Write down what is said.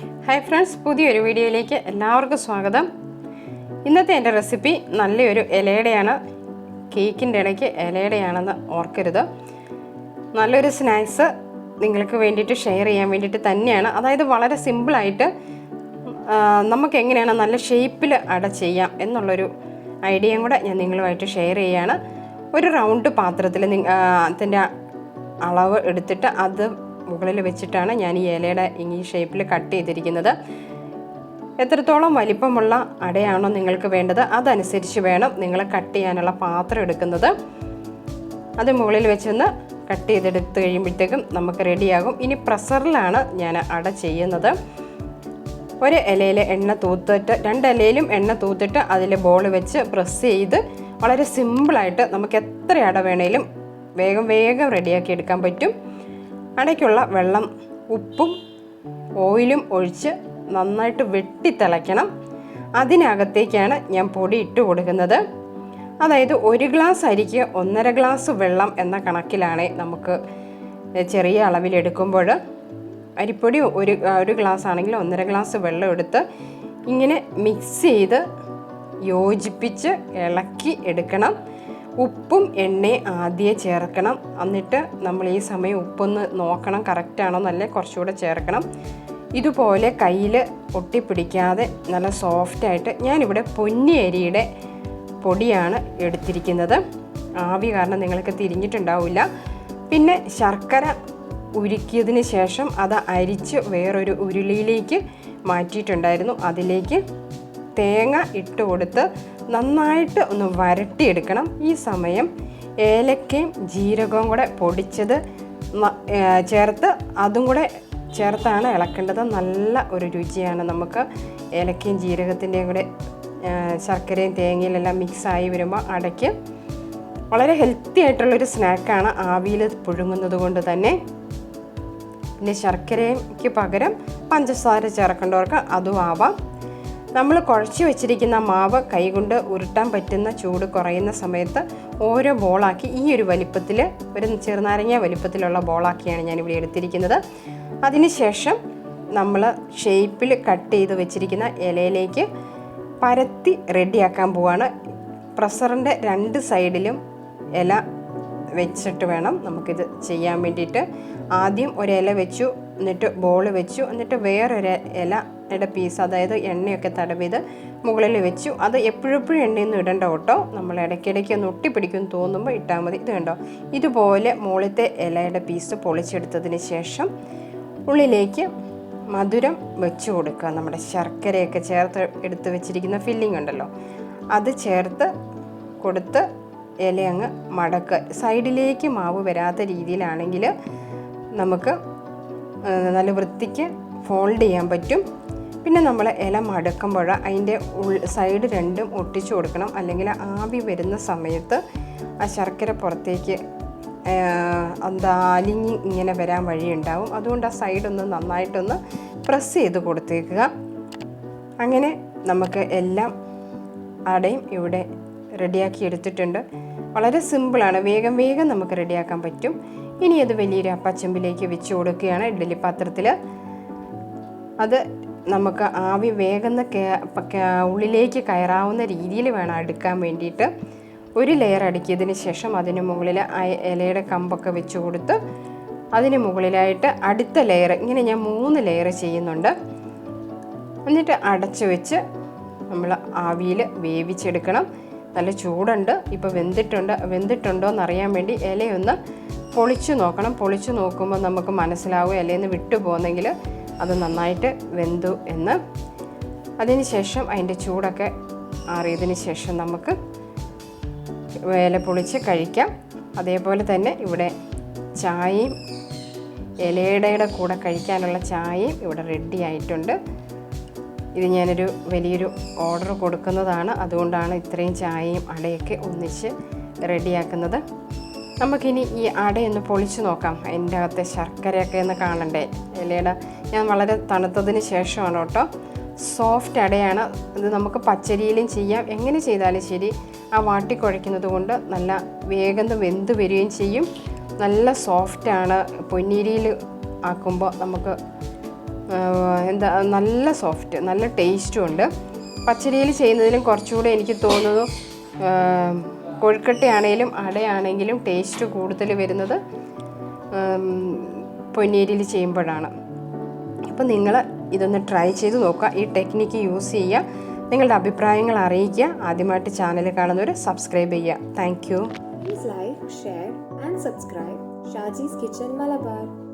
Hi friends പുതിയൊരു വീഡിയോയിലേക്ക് എല്ലാവർക്കും സ്വാഗതം. ഇന്നത്തെ എന്റെ റെസിപ്പി നല്ലൊരു ഇലയുടെയാണ് കേക്കിന്റെ ഇടയ്ക്ക് ഇലയുടെയാണെന്ന് ഓർക്കരുത്. നല്ലൊരു സ്നാക്സ് നിങ്ങൾക്ക് വേണ്ടിയിട്ട് ഷെയർ ചെയ്യാൻ വേണ്ടിയിട്ട് തന്നെയാണ്. അതായത് വളരെ സിമ്പിളായിട്ട് നമുക്ക് എങ്ങനെയാണ് നല്ല ഷേപ്പിൽ അട ചെയ്യാം എന്നുള്ളൊരു ഐഡിയയും കൂടെ ഞാൻ നിങ്ങളുമായിട്ട് ഷെയർ ചെയ്യുകയാണ് ഒരു റൗണ്ട് പാത്രത്തിൽ അതിന്റെ അളവ് എടുത്തിട്ട് അത് മുകളിൽ വെച്ചിട്ടാണ് ഞാൻ ഈ ഇലയുടെ ഈ ഷേപ്പിൽ കട്ട് ചെയ്തിരിക്കുന്നത്. എത്രത്തോളം വലിപ്പമുള്ള അടയാണോ നിങ്ങൾക്ക് വേണ്ടത് അതനുസരിച്ച് വേണം നിങ്ങൾ കട്ട് ചെയ്യാനുള്ള പാത്രം എടുക്കുന്നത്. അത് മുകളിൽ വെച്ചൊന്ന് കട്ട് ചെയ്തെടുത്ത് കഴിയുമ്പോഴത്തേക്കും നമുക്ക് റെഡിയാകും ഇനി പ്രസറിലാണ് ഞാൻ അട ചെയ്യുന്നത്. ഒരു ഇലയിൽ എണ്ണ തൂത്തിട്ട് രണ്ട് ഇലയിലും എണ്ണ തൂത്തിട്ട് അതിൽ ബോൾ വെച്ച് പ്രസ് ചെയ്ത് വളരെ സിമ്പിളായിട്ട് നമുക്ക് എത്ര അട വേണേലും വേഗം വേഗം റെഡിയാക്കി എടുക്കാൻ പറ്റും. അടയ്ക്കുള്ള വെള്ളം ഉപ്പും ഓയിലും ഒഴിച്ച് നന്നായിട്ട് വെട്ടി തിളയ്ക്കണം. അതിനകത്തേക്കാണ് ഞാൻ പൊടി ഇട്ട് കൊടുക്കുന്നത്. അതായത് ഒരു ഗ്ലാസ് അരിക്ക് ഒന്നര ഗ്ലാസ് വെള്ളം എന്ന കണക്കിലാണ് നമുക്ക് ചെറിയ അളവിൽ എടുക്കുമ്പോൾ അരിപ്പൊടി ഒരു ഒരു ഗ്ലാസ് ആണെങ്കിൽ ഒന്നര ഗ്ലാസ് വെള്ളം എടുത്ത് ഇങ്ങനെ മിക്സ് ചെയ്ത് യോജിപ്പിച്ച് ഇളക്കി എടുക്കണം. ഉപ്പും എണ്ണയും ആദ്യമേ ചേർക്കണം. എന്നിട്ട് നമ്മൾ ഈ സമയം ഉപ്പൊന്ന് നോക്കണം. കറക്റ്റാണോ നല്ല കുറച്ചുകൂടെ ചേർക്കണം. ഇതുപോലെ കയ്യിൽ ഒട്ടിപ്പിടിക്കാതെ നല്ല സോഫ്റ്റായിട്ട് ഞാനിവിടെ പൊന്നി അരിയുടെ പൊടിയാണ് എടുത്തിരിക്കുന്നത്. ആവി കാരണം നിങ്ങൾക്ക് തിരിഞ്ഞിട്ടുണ്ടാവില്ല. പിന്നെ ശർക്കര ഉരുക്കിയതിന് ശേഷം അത് അരിച്ച് വേറൊരു ഉരുളിയിലേക്ക് മാറ്റിയിട്ടുണ്ടായിരുന്നു. അതിലേക്ക് തേങ്ങ ഇട്ട് കൊടുത്ത് നന്നായിട്ട് ഒന്ന് വരട്ടിയെടുക്കണം. ഈ സമയം ഏലക്കയും ജീരകവും കൂടെ പൊടിച്ചത് ചേർത്ത് അതും കൂടെ ചേർത്താണ് ഇളക്കേണ്ടത്. നല്ല ഒരു രുചിയാണ് നമുക്ക് ഏലക്കയും ജീരകത്തിന്റെയും കൂടെ ശർക്കരയും തേങ്ങയിലെല്ലാം മിക്സായി വരുമ്പോൾ അടയ്ക്ക്. വളരെ ഹെൽത്തി ആയിട്ടുള്ളൊരു സ്നാക്കാണ് ആവിയിൽ പുഴുങ്ങുന്നത് കൊണ്ട് തന്നെ. പിന്നെ ശർക്കരയ്ക്ക് പകരം പഞ്ചസാര ചേർക്കേണ്ടവർക്ക് അതും ആവാം. നമ്മൾ കുഴച്ച് വെച്ചിരിക്കുന്ന മാവ് കൈകൊണ്ട് ഉരുട്ടാൻ പറ്റുന്ന ചൂട് കുറയുന്ന സമയത്ത് ഓരോ ബോളാക്കി ഈ ഒരു വലിപ്പത്തിൽ ഒരു ചെറുനാരങ്ങ വലിപ്പത്തിലുള്ള ബോളാക്കിയാണ് ഞാനിവിടെ എടുത്തിരിക്കുന്നത്. അതിനുശേഷം നമ്മൾ ഷേപ്പിൽ കട്ട് ചെയ്ത് വെച്ചിരിക്കുന്ന ഇലയിലേക്ക് പരത്തി റെഡിയാക്കാൻ പോവാണ്. പ്രസറിന്റെ രണ്ട് സൈഡിലും ഇല വെച്ചിട്ട് വേണം നമുക്കിത് ചെയ്യാൻ വേണ്ടിയിട്ട്. ആദ്യം ഒരു ഇല വെച്ചു എന്നിട്ട് ബോൾ വെച്ചു എന്നിട്ട് വേറൊരു ഇലയുടെ പീസ് അതായത് എണ്ണയൊക്കെ തടവിത് മുകളിൽ വെച്ചു. അത് എപ്പോഴെപ്പോഴും എണ്ണയൊന്നും ഇടണ്ട കേട്ടോ. നമ്മൾ ഇടയ്ക്കിടയ്ക്ക് ഒന്ന് ഒട്ടിപ്പിടിക്കും തോന്നുമ്പോൾ ഇട്ടാൽ മതി. ഇത് കണ്ടോ? ഇതുപോലെ മുകളിലത്തെ ഇലയുടെ പീസ് പൊളിച്ചെടുത്തതിന് ശേഷം ഉള്ളിലേക്ക് മധുരം വെച്ച് കൊടുക്കുക. നമ്മുടെ ശർക്കരയൊക്കെ ചേർത്ത് എടുത്ത് വെച്ചിരിക്കുന്ന ഫില്ലിംഗ് ഉണ്ടല്ലോ. അത് ചേർത്ത് കൊടുത്ത് ഇല അങ്ങ് മടക്കുക. സൈഡിലേക്ക് മാവ് വരാത്ത രീതിയിലാണെങ്കിൽ നമുക്ക് നല്ല വൃത്തിക്ക് ഫോൾഡ് ചെയ്യാൻ പറ്റും. പിന്നെ നമ്മൾ ഇല മടക്കുമ്പോൾ അതിന്റെ സൈഡ് രണ്ടും ഒട്ടിച്ചു കൊടുക്കണം. അല്ലെങ്കിൽ ആവി വരുന്ന സമയത്ത് ആ ശർക്കര പുറത്തേക്ക് എന്താ അലിഞ്ഞ് ഇങ്ങനെ വരാൻ വഴിയുണ്ടാവും. അതുകൊണ്ട് ആ സൈഡൊന്ന് നന്നായിട്ടൊന്ന് പ്രസ് ചെയ്ത് കൊടുത്തേക്കുക. അങ്ങനെ നമുക്ക് എല്ലാം അടയും ഇവിടെ റെഡിയാക്കി എടുത്തിട്ടുണ്ട്. വളരെ സിമ്പിളാണ്. വേഗം വേഗം നമുക്ക് റെഡിയാക്കാൻ പറ്റും. ഇനി അത് വലിയൊരു അപ്പച്ചമ്പിലേക്ക് വെച്ച് കൊടുക്കുകയാണ് ഇഡ്ഡലി പാത്രത്തിൽ അത് നമുക്ക് ആവി വേഗം ഉള്ളിലേക്ക് കയറാവുന്ന രീതിയിൽ വേണം അടുക്കാൻ വേണ്ടിയിട്ട്. ഒരു ലെയർ അടുക്കിയതിന് ശേഷം അതിന് മുകളിൽ ഇലയുടെ കമ്പൊക്കെ വെച്ച് കൊടുത്ത് അതിന് മുകളിലായിട്ട് അടുത്ത ലെയർ ഇങ്ങനെ ഞാൻ മൂന്ന് ലെയർ ചെയ്യുന്നുണ്ട്. എന്നിട്ട് അടച്ചു വെച്ച് നമ്മൾ ആവിയിൽ വേവിച്ചെടുക്കണം. നല്ല ചൂടുണ്ട്. ഇപ്പോൾ വെന്തിട്ടുണ്ട്. വെന്തിട്ടുണ്ടോ എന്നറിയാൻ വേണ്ടി ഇലയൊന്ന് പൊളിച്ചു നോക്കണം. പൊളിച്ചു നോക്കുമ്പോൾ നമുക്ക് മനസ്സിലാവും ഇലയിൽ നിന്ന് വിട്ടു പോകുന്നെങ്കിൽ അത് നന്നായിട്ട് വെന്തു എന്ന്. അതിന് ശേഷം അതിന്റെ ചൂടൊക്കെ ആറിയതിന് ശേഷം നമുക്ക് വേല പൊളിച്ച് കഴിക്കാം. അതേപോലെ തന്നെ ഇവിടെ ചായയും ഇലയുടെ കൂടെ കഴിക്കാനുള്ള ചായയും ഇവിടെ റെഡി ആയിട്ടുണ്ട്. ഇത് ഞാനൊരു വലിയൊരു ഓർഡർ കൊടുക്കുന്നതാണ്. അതുകൊണ്ടാണ് ഇത്രയും ചായയും അടയൊക്കെ ഒന്നിച്ച് റെഡിയാക്കുന്നത് നമുക്കിനി ഈ അടയൊന്ന് പൊളിച്ച് നോക്കാം. അതിന്റെ അകത്തെ ശർക്കരയൊക്കെ ഒന്ന് കാണണ്ടേ? ഇലയുടെ ഞാൻ വളരെ തണുത്തതിന് ശേഷമാണ് കേട്ടോ. സോഫ്റ്റ് അടയാണ്. ഇത് നമുക്ക് പച്ചരിയിലും ചെയ്യാം. എങ്ങനെ ചെയ്താലും ശരി ആ വാട്ടി കുഴയ്ക്കുന്നത് കൊണ്ട് നല്ല വേഗം വെന്ത് വരികയും ചെയ്യും. നല്ല സോഫ്റ്റാണ് പൊന്നീരിയിൽ ആക്കുമ്പോൾ നമുക്ക് എന്താ നല്ല സോഫ്റ്റ് നല്ല ടേസ്റ്റും ഉണ്ട്. പച്ചരിയിൽ ചെയ്യുന്നതിലും കുറച്ചുകൂടെ എനിക്ക് തോന്നുന്നു കൊഴുക്കട്ടയാണേലും അടയാണെങ്കിലും ടേസ്റ്റ് കൂടുതൽ വരുന്നത് പൊന്നേരിയിൽ ചെയ്യുമ്പോഴാണ്. അപ്പോൾ നിങ്ങൾ ഇതൊന്ന് ട്രൈ ചെയ്ത് നോക്കുക. ഈ ടെക്നിക്ക് യൂസ് ചെയ്യുക. നിങ്ങളുടെ അഭിപ്രായങ്ങൾ അറിയിക്കുക. ആദ്യമായിട്ട് ചാനൽ കാണുന്നവർ സബ്സ്ക്രൈബ് ചെയ്യുക. Thank you. Like share and subscribe Shaji's kitchen Malabar.